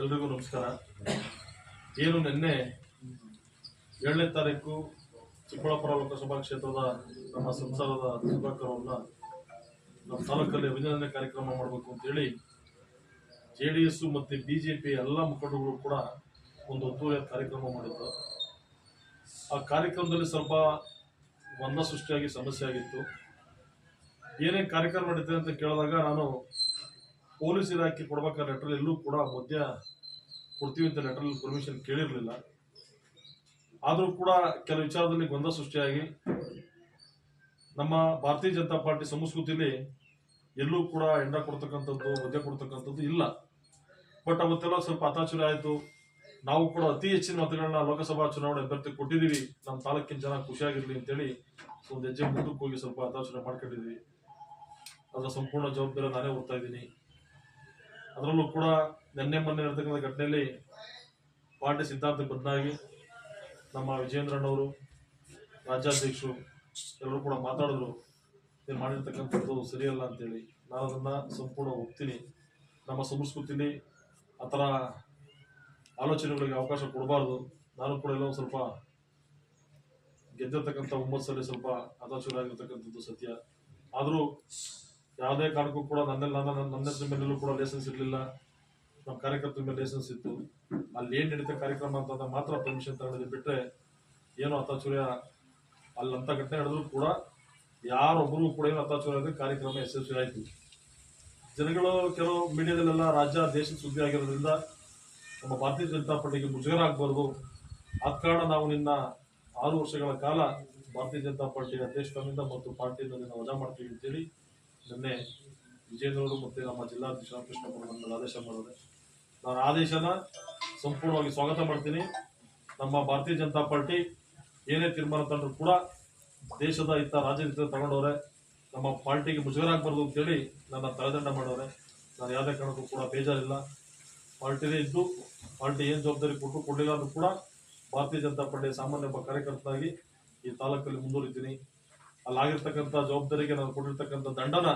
ಎಲ್ರಿಗೂ ನಮಸ್ಕಾರ. ಏನು ನಿನ್ನೆ ಏಳನೇ ತಾರೀಕು ಚಿಕ್ಕಬಳ್ಳಾಪುರ ಲೋಕಸಭಾ ಕ್ಷೇತ್ರದ ನಮ್ಮ ಸಂಸಾರದ ಅವ್ರನ್ನ ನಮ್ಮ ತಾಲೂಕಲ್ಲಿ ಅಭಿನಂದನೆ ಕಾರ್ಯಕ್ರಮ ಮಾಡಬೇಕು ಅಂತೇಳಿ ಜೆ ಡಿ ಎಸ್ ಮತ್ತು ಬಿ ಜೆ ಪಿ ಎಲ್ಲ ಮುಖಂಡಗಳು ಕೂಡ ಒಂದು ಒತ್ತುವರಿಯ ಕಾರ್ಯಕ್ರಮ ಮಾಡಿದ್ರು. ಆ ಕಾರ್ಯಕ್ರಮದಲ್ಲಿ ಸ್ವಲ್ಪ ಒಂದ ಸೃಷ್ಟಿಯಾಗಿ ಸಮಸ್ಯೆ ಆಗಿತ್ತು. ಏನೇ ಕಾರ್ಯಕ್ರಮ ನಡೀತದೆ ಅಂತ ಕೇಳಿದಾಗ ನಾನು ಪೊಲೀಸ್ ಇಲಾಖೆ ಕೊಡ್ಬೇಕಾದ ಲೆಟರ್ ಎಲ್ಲೂ ಕೂಡ ಮಧ್ಯ ಕೊಡ್ತೀವಿ ಅಂತ ಲೆಟರ್ ಪರ್ಮಿಷನ್ ಕೇಳಿರಲಿಲ್ಲ. ಆದರೂ ಕೂಡ ಕೆಲವು ವಿಚಾರದಲ್ಲಿ ಗೊಂದಲ ಸೃಷ್ಟಿಯಾಗಿ ನಮ್ಮ ಭಾರತೀಯ ಜನತಾ ಪಾರ್ಟಿ ಸಂಸ್ಕೃತಿಲಿ ಎಲ್ಲೂ ಕೂಡ ಎಂಡ ಕೊಡ್ತಕ್ಕಂಥದ್ದು, ಮದ್ಯ ಕೊಡ್ತಕ್ಕಂಥದ್ದು ಇಲ್ಲ. ಬಟ್ ಅವತ್ತೆಲ್ಲ ಸ್ವಲ್ಪ ಅತಾಚುರ ಆಯಿತು. ನಾವು ಕೂಡ ಅತಿ ಹೆಚ್ಚಿನ ಮತಗಳನ್ನ ಲೋಕಸಭಾ ಚುನಾವಣೆ ಅಭ್ಯರ್ಥಿ ಕೊಟ್ಟಿದ್ದೀವಿ. ನಮ್ಮ ತಾಲೂಕಿನ ಜನ ಖುಷಿಯಾಗಿರ್ಲಿ ಅಂತೇಳಿ ಒಂದು ಹೆಜ್ಜೆ ಮುಂದಕ್ಕೆ ಹೋಗಿ ಸ್ವಲ್ಪ ಅತಾಚುರ ಮಾಡ್ಕೊಂಡಿದ್ದೀವಿ. ಅದರ ಸಂಪೂರ್ಣ ಜವಾಬ್ದಾರಿ ನಾನೇ ಓದ್ತಾ ಇದ್ದೀನಿ. ಅದರಲ್ಲೂ ಕೂಡ ನಿನ್ನೆ ಮೊನ್ನೆ ನಡೆತಕ್ಕಂಥ ಘಟನೆಯಲ್ಲಿ ಪಾರ್ಟಿ ಸಿದ್ಧಾಂತಕ್ಕೆ ಬದಲಾಗಿ ನಮ್ಮ ವಿಜಯೇಂದ್ರನವರು ರಾಜ್ಯಾಧ್ಯಕ್ಷರು ಎಲ್ಲರೂ ಕೂಡ ಮಾತಾಡಿದ್ರು ನೀವು ಮಾಡಿರ್ತಕ್ಕಂಥದ್ದು ಸರಿಯಲ್ಲ ಅಂತೇಳಿ. ನಾನು ಅದನ್ನು ಸಂಪೂರ್ಣ ಒಪ್ತೀನಿ. ನಮ್ಮ ಸಂಸ್ಕೃತಿಲಿ ಆ ಥರ ಆಲೋಚನೆಗಳಿಗೆ ಅವಕಾಶ ಕೊಡಬಾರ್ದು. ನಾನು ಕೂಡ ಎಲ್ಲ ಸ್ವಲ್ಪ ಗೆದ್ದಿರ್ತಕ್ಕಂಥ ಹುಮ್ಮಸ್ಸಲ್ಲಿ ಸ್ವಲ್ಪ ಹತಾಶರಾಗಿರ್ತಕ್ಕಂಥದ್ದು ಸತ್ಯ. ಆದರೂ ಯಾವುದೇ ಕಾರಣಕ್ಕೂ ಕೂಡ ನನ್ನಲ್ಲಿ ನನ್ನ ನನ್ನ ಮೇಲೂ ಕೂಡ ಲೈಸೆನ್ಸ್ ಇರಲಿಲ್ಲ. ನಮ್ಮ ಕಾರ್ಯಕರ್ತರ ಮೇಲೆ ಲೈಸೆನ್ಸ್ ಇತ್ತು. ಅಲ್ಲಿ ಏನು ನಡೀತಾ ಕಾರ್ಯಕ್ರಮ ಅಂತ ಮಾತ್ರ ಪರ್ಮಿಷನ್ ತಗೊಂಡಿದ್ದು ಬಿಟ್ಟರೆ ಏನು ಅತಾಚುರ್ಯ ಅಲ್ಲಿ ಘಟನೆ ನಡೆದ್ರು ಕೂಡ ಯಾರೊಬ್ಬರಿಗೂ ಕೂಡ ಏನು ಅತಾಚುರ್ಯ ಅಂದರೆ ಕಾರ್ಯಕ್ರಮ ಯಶಸ್ವಿ ಆಯಿತು. ಜನಗಳು ಕೆಲವು ಮೀಡಿಯಾದಲ್ಲೆಲ್ಲ ರಾಜ್ಯ, ದೇಶದ ಸುದ್ದಿ ಆಗಿರೋದ್ರಿಂದ ನಮ್ಮ ಭಾರತೀಯ ಜನತಾ ಪಾರ್ಟಿಗೆ ಮುಜುಗರ ಆಗಬಾರ್ದು ಆದ ಕಾರಣ ನಾವು ನಿನ್ನ ಆರು ವರ್ಷಗಳ ಕಾಲ ಭಾರತೀಯ ಜನತಾ ಪಾರ್ಟಿಯ ಅಧ್ಯಕ್ಷರಿಂದ ಮತ್ತು ಪಾರ್ಟಿಯಿಂದ ನಿನ್ನ ವಜಾ ಮಾಡ್ತೀವಿ ಅಂತೇಳಿ ನಿನ್ನೆ ವಿಜಯನವರು ಮತ್ತು ನಮ್ಮ ಜಿಲ್ಲಾಧ್ಯಕ್ಷ ಕೃಷ್ಣ ನನ್ನ ಮೇಲೆ ಆದೇಶ ಮಾಡಿದ್ರೆ ನಾನು ಆದೇಶನ ಸಂಪೂರ್ಣವಾಗಿ ಸ್ವಾಗತ ಮಾಡ್ತೀನಿ. ನಮ್ಮ ಭಾರತೀಯ ಜನತಾ ಪಾರ್ಟಿ ಏನೇ ತೀರ್ಮಾನ ತಂದರೂ ಕೂಡ ದೇಶದ ಇತ್ತ ರಾಜನೀತಿ ತಗೊಂಡವ್ರೆ, ನಮ್ಮ ಪಾರ್ಟಿಗೆ ಮುಜುಗರ ಆಗಬಾರ್ದು ಅಂತೇಳಿ ನನ್ನ ತಲೆದಂಡ ಮಾಡವ್ರೆ ನಾನು ಯಾವುದೇ ಕಾರಣಕ್ಕೂ ಕೂಡ ಬೇಜಾರಿಲ್ಲ. ಪಾರ್ಟಿನೇ ಇದ್ದು, ಪಾರ್ಟಿ ಏನು ಜವಾಬ್ದಾರಿ ಕೊಟ್ಟು ಕೊಡಲಿಲ್ಲ ಅಂದರೂ ಕೂಡ ಭಾರತೀಯ ಜನತಾ ಪಾರ್ಟಿಯ ಸಾಮಾನ್ಯ ಒಬ್ಬ ಕಾರ್ಯಕರ್ತನಾಗಿ ಈ ತಾಲೂಕಲ್ಲಿ ಮುಂದುವರಿತೀನಿ. ಅಲ್ಲಿ ಆಗಿರ್ತಕ್ಕಂಥ ಜವಾಬ್ದಾರಿಗೆ ನಾನು ಕೊಟ್ಟಿರ್ತಕ್ಕಂಥ ದಂಡನ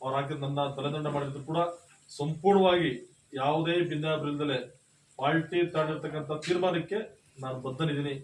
ಅವ್ರು ಹಾಕಿದ ನನ್ನ ತಲೆದಂಡ ಮಾಡಿದ್ರು ಕೂಡ ಸಂಪೂರ್ಣವಾಗಿ ಯಾವುದೇ ಭಿನ್ನಾಭಿಲ್ದಲೆ ಪಾರ್ಟಿ ತಗೊಂಡಿರ್ತಕ್ಕಂಥ ತೀರ್ಮಾನಕ್ಕೆ ನಾನು ಬದ್ಧನಿದ್ದೀನಿ.